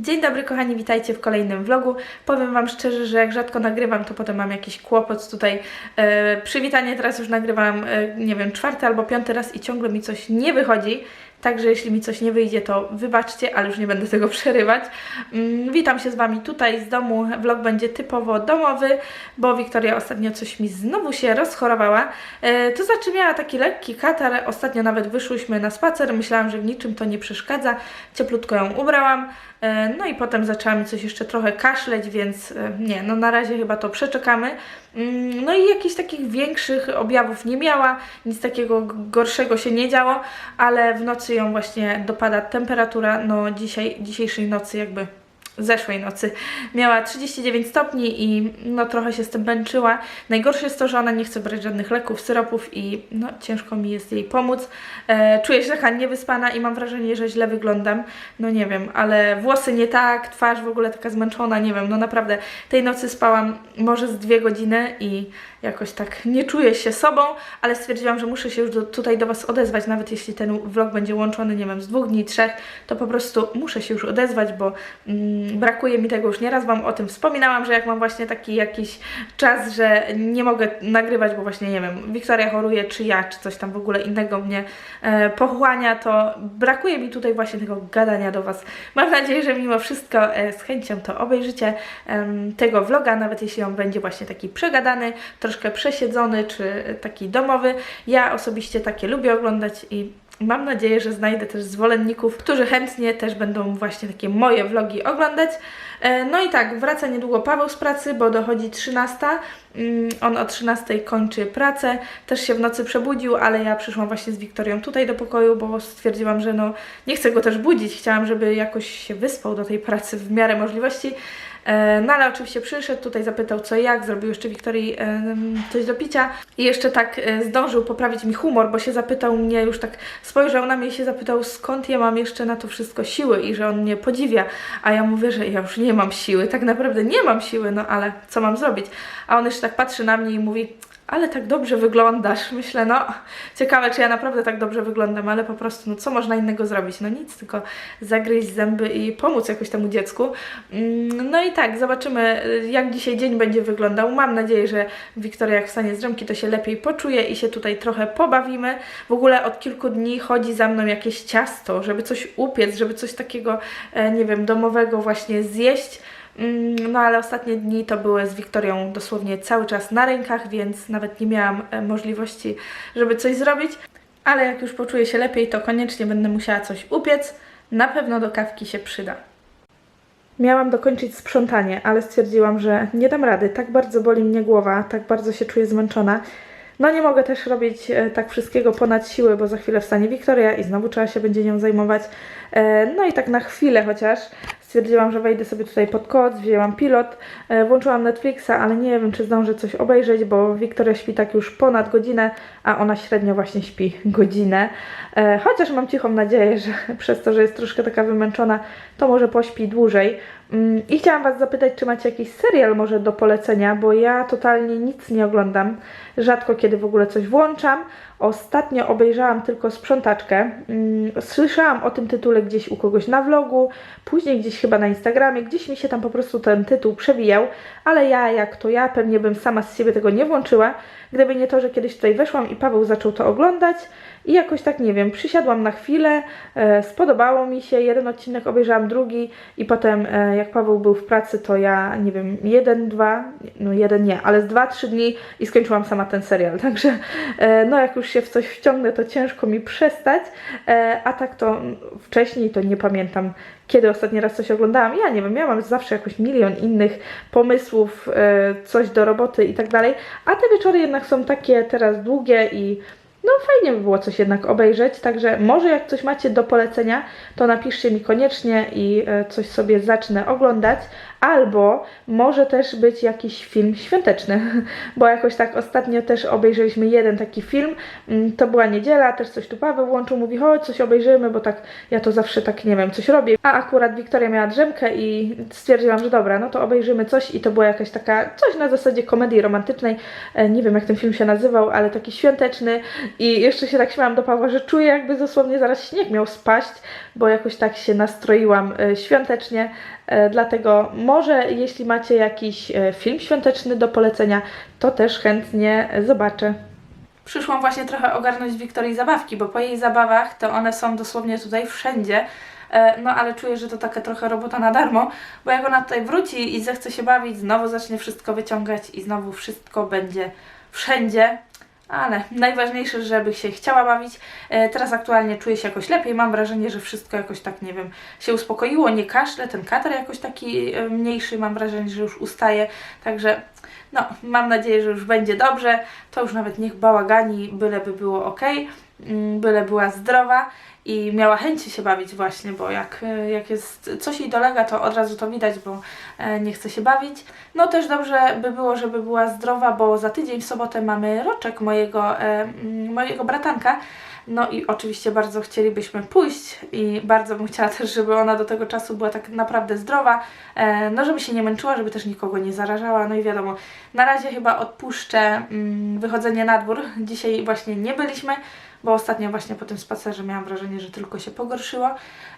Dzień dobry kochani, witajcie w kolejnym vlogu. Powiem Wam szczerze, że jak rzadko nagrywam, to potem mam jakiś kłopot tutaj. E, przywitanie teraz już nagrywam, e, nie wiem, czwarty albo piąty raz i ciągle mi coś nie wychodzi. Także jeśli mi coś nie wyjdzie, to wybaczcie, ale już nie będę tego przerywać. Mm, witam się z Wami tutaj z domu. Vlog będzie typowo domowy, bo Wiktoria ostatnio coś mi znowu się rozchorowała. E, to znaczy miała taki lekki katar. Ostatnio nawet wyszłyśmy na spacer. Myślałam, że w niczym to nie przeszkadza. Cieplutko ją ubrałam. E, No i potem zaczęła mi coś jeszcze trochę kaszleć, więc e, nie, no na razie chyba to przeczekamy. Mm, No i jakichś takich większych objawów nie miała, nic takiego gorszego się nie działo, ale w nocy ją właśnie dopada temperatura, no dzisiaj, dzisiejszej nocy jakby zeszłej nocy miała 39 stopni i no trochę się z tym męczyła. Najgorsze jest to, że ona nie chce brać żadnych leków, syropów i no ciężko mi jest jej pomóc. E, czuję się taka niewyspana i mam wrażenie, że źle wyglądam. No nie wiem, ale włosy nie tak, twarz w ogóle taka zmęczona, nie wiem, no naprawdę tej nocy spałam może z dwie godziny i jakoś tak nie czuję się sobą, ale stwierdziłam, że muszę się już do, tutaj do Was odezwać, nawet jeśli ten vlog będzie łączony, nie wiem, z dwóch dni, trzech, to po prostu muszę się już odezwać, bo mm, brakuje mi tego już nieraz Wam o tym wspominałam, że jak mam właśnie taki jakiś czas, że nie mogę nagrywać, bo właśnie, nie wiem, Wiktoria choruje, czy ja, czy coś tam w ogóle innego mnie e, pochłania, to brakuje mi tutaj właśnie tego gadania do Was. Mam nadzieję, że mimo wszystko e, z chęcią to obejrzycie em, tego vloga, nawet jeśli on będzie właśnie taki przegadany, troszkę przesiedzony, czy taki domowy. Ja osobiście takie lubię oglądać i mam nadzieję, że znajdę też zwolenników, którzy chętnie też będą właśnie takie moje vlogi oglądać. E, No i tak, wraca niedługo Paweł z pracy, bo dochodzi 13. Mm, On o 13 kończy pracę. Też się w nocy przebudził, ale ja przyszłam właśnie z Wiktorią tutaj do pokoju, bo stwierdziłam, że no nie chcę go też budzić. Chciałam, żeby jakoś się wyspał do tej pracy w miarę możliwości. E, No ale oczywiście przyszedł, tutaj zapytał co jak, zrobił jeszcze Wiktorii em, coś do picia i jeszcze tak e, zdążył poprawić mi humor, bo się zapytał mnie, już tak spojrzał na mnie i się zapytał skąd ja mam jeszcze na to wszystko siły i że on mnie podziwia, a ja mówię, że ja już nie mam siły, tak naprawdę nie mam siły, no ale co mam zrobić? A on jeszcze tak patrzy na mnie i mówi, ale tak dobrze wyglądasz. Myślę, no ciekawe, czy ja naprawdę tak dobrze wyglądam, ale po prostu, no co można innego zrobić? No nic, tylko zagryźć zęby i pomóc jakoś temu dziecku. Mm, No i tak, zobaczymy, y, jak dzisiaj dzień będzie wyglądał. Mam nadzieję, że Wiktoria jak wstanie z drzemki, to się lepiej poczuje i się tutaj trochę pobawimy. W ogóle od kilku dni chodzi za mną jakieś ciasto, żeby coś upiec, żeby coś takiego, e, nie wiem, domowego właśnie zjeść. Mm, No ale ostatnie dni to były z Wiktorią dosłownie cały czas na rękach, więc nawet nie miałam e, możliwości, żeby coś zrobić. Ale jak już poczuję się lepiej, to koniecznie będę musiała coś upiec. Na pewno do kawki się przyda. Miałam dokończyć sprzątanie, ale stwierdziłam, że nie dam rady. Tak bardzo boli mnie głowa, tak bardzo się czuję zmęczona. No nie mogę też robić e, tak wszystkiego ponad siły, bo za chwilę wstanie Wiktoria i znowu trzeba się będzie nią zajmować. E, no i tak na chwilę chociaż stwierdziłam, że wejdę sobie tutaj pod koc, wzięłam pilot, e, włączyłam Netflixa, ale nie wiem, czy zdążę coś obejrzeć, bo Wiktoria śpi tak już ponad godzinę, a ona średnio właśnie śpi godzinę. E, chociaż mam cichą nadzieję, że przez to, że jest troszkę taka wymęczona, to może pośpi dłużej. Mm, I chciałam Was zapytać, czy macie jakiś serial może do polecenia, bo ja totalnie nic nie oglądam. Rzadko kiedy w ogóle coś włączam. Ostatnio obejrzałam tylko sprzątaczkę. Mm, Słyszałam o tym tytule gdzieś u kogoś na vlogu, później gdzieś chyba na Instagramie, gdzieś mi się tam po prostu ten tytuł przewijał, ale ja, jak to ja, pewnie bym sama z siebie tego nie włączyła, gdyby nie to, że kiedyś tutaj weszłam i Paweł zaczął to oglądać i jakoś tak, nie wiem, przysiadłam na chwilę, e, spodobało mi się, jeden odcinek obejrzałam, drugi i potem e, jak Paweł był w pracy, to ja, nie wiem, jeden, dwa, no jeden nie, ale z dwa, trzy dni i skończyłam sama ten serial, także e, no jak już się w coś wciągnę, to ciężko mi przestać, a tak to wcześniej to nie pamiętam, kiedy ostatni raz coś oglądałam. Ja nie wiem, ja mam zawsze jakoś milion innych pomysłów, coś do roboty i tak dalej, a te wieczory jednak są takie teraz długie i no fajnie by było coś jednak obejrzeć, także może jak coś macie do polecenia, to napiszcie mi koniecznie i e, coś sobie zacznę oglądać, albo może też być jakiś film świąteczny, bo jakoś tak ostatnio też obejrzeliśmy jeden taki film, Mm, to była niedziela, też coś tu Paweł włączył, mówi chodź coś obejrzymy, bo tak ja to zawsze tak nie wiem, coś robię, a akurat Wiktoria miała drzemkę i stwierdziłam, że dobra, no to obejrzymy coś i to była jakaś taka, coś na zasadzie komedii romantycznej, E, nie wiem jak ten film się nazywał, ale taki świąteczny I jeszcze się tak śmiałam do Pawła, że czuję jakby dosłownie zaraz śnieg miał spaść, bo jakoś tak się nastroiłam e, świątecznie. E, Dlatego może jeśli macie jakiś e, film świąteczny do polecenia, to też chętnie zobaczę. Przyszłam właśnie trochę ogarnąć Wiktorii zabawki, bo po jej zabawach to one są dosłownie tutaj wszędzie. No ale czuję, że to taka trochę robota na darmo, bo jak ona tutaj wróci i zechce się bawić, znowu zacznie wszystko wyciągać i znowu wszystko będzie wszędzie. Ale najważniejsze, żeby się chciała bawić. E, Teraz aktualnie czuję się jakoś lepiej. Mam wrażenie, że wszystko jakoś tak, nie wiem, się uspokoiło. Nie kaszle, ten katar jakoś taki e, mniejszy. Mam wrażenie, że już ustaje. Także no, mam nadzieję, że już będzie dobrze. To już nawet niech bałagani, byleby było ok, byle była zdrowa i miała chęci się bawić właśnie, bo jak, e, jak jest coś jej dolega, to od razu to widać, bo e, nie chce się bawić. No też dobrze by było, żeby była zdrowa, bo za tydzień w sobotę mamy roczek mojego, e, mm, mojego bratanka. No i oczywiście bardzo chcielibyśmy pójść i bardzo bym chciała też, żeby ona do tego czasu była tak naprawdę zdrowa, no żeby się nie męczyła, żeby też nikogo nie zarażała, no i wiadomo, na razie chyba odpuszczę mm, wychodzenie na dwór. Dzisiaj właśnie nie byliśmy, bo ostatnio właśnie po tym spacerze miałam wrażenie, że tylko się pogorszyło.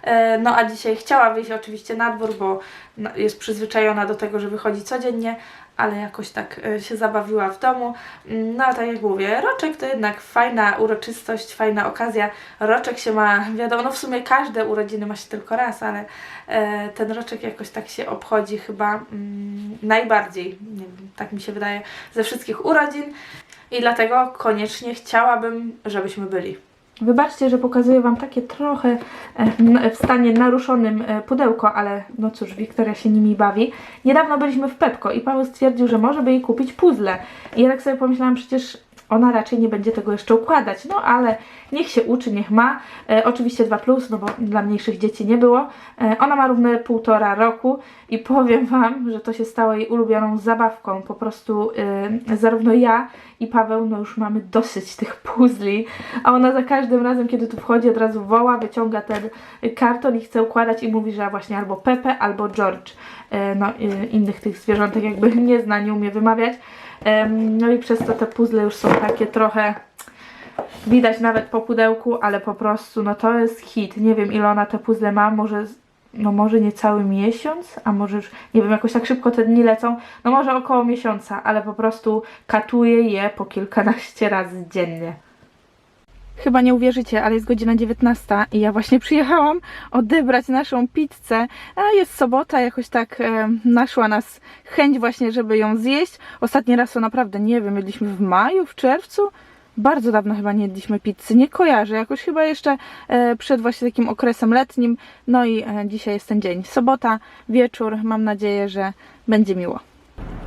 E, No a dzisiaj chciała wyjść oczywiście na dwór, bo no, jest przyzwyczajona do tego, że wychodzi codziennie, ale jakoś tak e, się zabawiła w domu. Mm, No a tak jak mówię, roczek to jednak fajna uroczystość, fajna okazja. Roczek się ma, wiadomo, no w sumie każde urodziny ma się tylko raz, ale e, ten roczek jakoś tak się obchodzi chyba mm, najbardziej, nie wiem, tak mi się wydaje, ze wszystkich urodzin i dlatego koniecznie chciałabym, żebyśmy byli. Wybaczcie, że pokazuję Wam takie trochę e, w stanie naruszonym e, pudełko, ale no cóż, Wiktoria się nimi bawi. Niedawno byliśmy w Pepko i Paweł stwierdził, że może by jej kupić puzzle. I ja tak sobie pomyślałam, przecież ona raczej nie będzie tego jeszcze układać, no ale niech się uczy, niech ma. E, oczywiście 2, plus, no bo dla mniejszych dzieci nie było. E, ona ma równe półtora roku i powiem Wam, że to się stało jej ulubioną zabawką. Po prostu e, zarówno ja i Paweł, no już mamy dosyć tych puzli, a ona za każdym razem, kiedy tu wchodzi, od razu woła, wyciąga ten karton i chce układać i mówi, że właśnie albo Pepe, albo George. E, no, e, innych tych zwierzątek jakby nie zna, nie umie wymawiać. No i przez to te puzzle już są takie trochę widać nawet po pudełku, ale po prostu no to jest hit. Nie wiem ile ona te puzzle ma, może no może nie cały miesiąc, a może już, nie wiem, jakoś tak szybko te dni lecą, no może około miesiąca, ale po prostu katuje je po kilkanaście razy dziennie. Chyba nie uwierzycie, ale jest godzina 19 i ja właśnie przyjechałam odebrać naszą pizzę. A jest sobota, jakoś tak e, naszła nas chęć właśnie, żeby ją zjeść. Ostatni raz to naprawdę, nie wiem, jedliśmy w maju, w czerwcu. Bardzo dawno chyba nie jedliśmy pizzy, nie kojarzę, jakoś chyba jeszcze e, przed właśnie takim okresem letnim. No i e, dzisiaj jest ten dzień, sobota, wieczór, mam nadzieję, że będzie miło.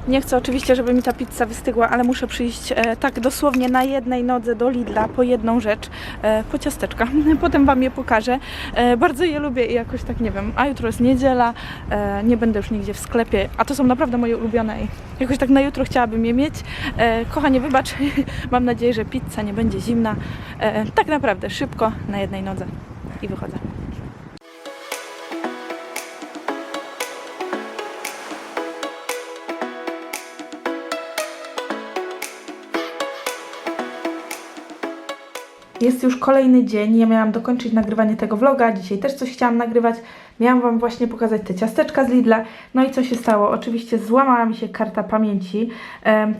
Nie chcę oczywiście, żeby mi ta pizza wystygła, ale muszę przyjść e, tak dosłownie na jednej nodze do Lidla po jedną rzecz, e, po ciasteczka. Potem Wam je pokażę. E, bardzo je lubię i jakoś tak nie wiem, a jutro jest niedziela, e, nie będę już nigdzie w sklepie, a to są naprawdę moje ulubione i jakoś tak na jutro chciałabym je mieć. E, kochanie, wybacz, mam nadzieję, że pizza nie będzie zimna. E, tak naprawdę szybko, na jednej nodze i wychodzę. Jest już kolejny dzień, ja miałam dokończyć nagrywanie tego vloga, dzisiaj też coś chciałam nagrywać. Miałam Wam właśnie pokazać te ciasteczka z Lidla. No i co się stało? Oczywiście złamała mi się karta pamięci,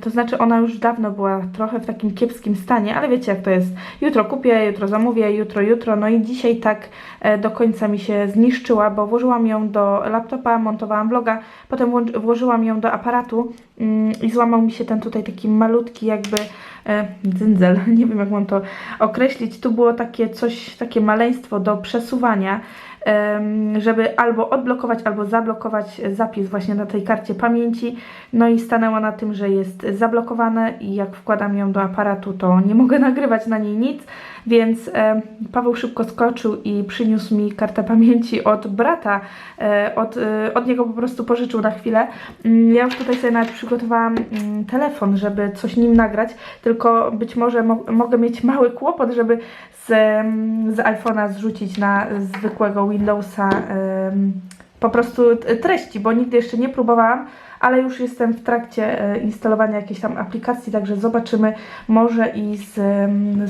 to znaczy ona już dawno była trochę w takim kiepskim stanie, ale wiecie jak to jest. Jutro kupię, jutro zamówię, jutro, jutro, no i dzisiaj tak e, do końca mi się zniszczyła, bo włożyłam ją do laptopa, montowałam vloga, potem włożyłam ją do aparatu mm, i złamał mi się ten tutaj taki malutki jakby e, dzyndzel, nie wiem jak mam to określić. Tu było takie coś, takie maleństwo do przesuwania, żeby albo odblokować, albo zablokować zapis właśnie na tej karcie pamięci. No i stanęła na tym, że jest zablokowane i jak wkładam ją do aparatu, to nie mogę nagrywać na niej nic, więc Paweł szybko skoczył i przyniósł mi kartę pamięci od brata, e, od, e, od niego po prostu pożyczył na chwilę. Mm, Ja już tutaj sobie nawet przygotowałam mm, telefon, żeby coś nim nagrać, tylko być może mo mogę mieć mały kłopot, żeby z, z iPhone'a zrzucić na zwykłego Windowsa po prostu t- treści, bo nigdy jeszcze nie próbowałam, ale już jestem w trakcie e, instalowania jakiejś tam aplikacji, także zobaczymy, może i z,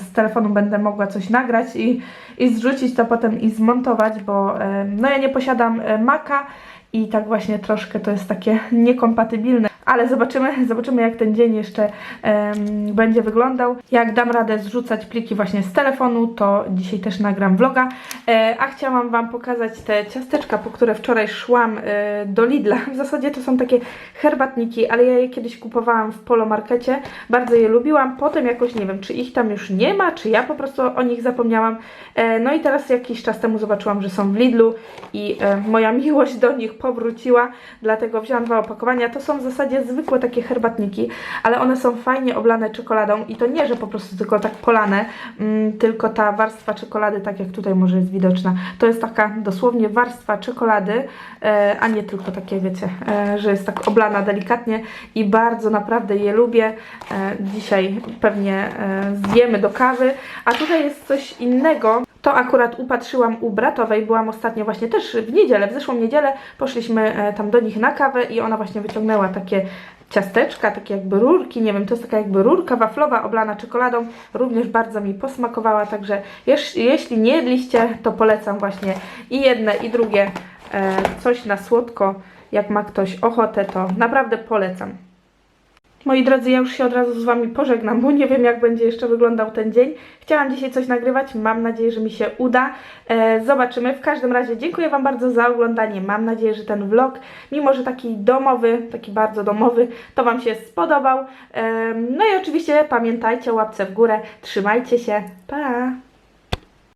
z telefonu będę mogła coś nagrać i, i zrzucić to potem i zmontować, bo no ja nie posiadam e, Maca i tak właśnie troszkę to jest takie niekompatybilne. Ale zobaczymy, zobaczymy jak ten dzień jeszcze em, będzie wyglądał. Jak dam radę zrzucać pliki właśnie z telefonu, to dzisiaj też nagram vloga. E, a chciałam Wam pokazać te ciasteczka, po które wczoraj szłam e, do Lidla. W zasadzie to są takie herbatniki, ale ja je kiedyś kupowałam w Polomarkecie. Bardzo je lubiłam. Potem jakoś nie wiem, czy ich tam już nie ma, czy ja po prostu o nich zapomniałam. E, no i teraz jakiś czas temu zobaczyłam, że są w Lidlu i e, moja miłość do nich powróciła, dlatego wzięłam dwa opakowania. To są w zasadzie zwykłe takie herbatniki, ale one są fajnie oblane czekoladą i to nie, że po prostu tylko tak polane, mm, tylko ta warstwa czekolady, tak jak tutaj może jest widoczna, to jest taka dosłownie warstwa czekolady, e, a nie tylko takie, wiecie, e, że jest tak oblana delikatnie i bardzo naprawdę je lubię. E, dzisiaj pewnie e, zjemy do kawy, a tutaj jest coś innego. To akurat upatrzyłam u bratowej, byłam ostatnio właśnie też w niedzielę, w zeszłą niedzielę poszliśmy e, tam do nich na kawę i ona właśnie wyciągnęła takie ciasteczka, takie jakby rurki, nie wiem, to jest taka jakby rurka waflowa oblana czekoladą, również bardzo mi posmakowała, także jeśli nie jedliście, to polecam właśnie i jedne i drugie e, coś na słodko, jak ma ktoś ochotę, to naprawdę polecam. Moi drodzy, ja już się od razu z Wami pożegnam, bo nie wiem, jak będzie jeszcze wyglądał ten dzień. Chciałam dzisiaj coś nagrywać, mam nadzieję, że mi się uda. E, zobaczymy. W każdym razie dziękuję Wam bardzo za oglądanie. Mam nadzieję, że ten vlog, mimo że taki domowy, taki bardzo domowy, to Wam się spodobał. E, no i oczywiście pamiętajcie o łapce w górę. Trzymajcie się. Pa!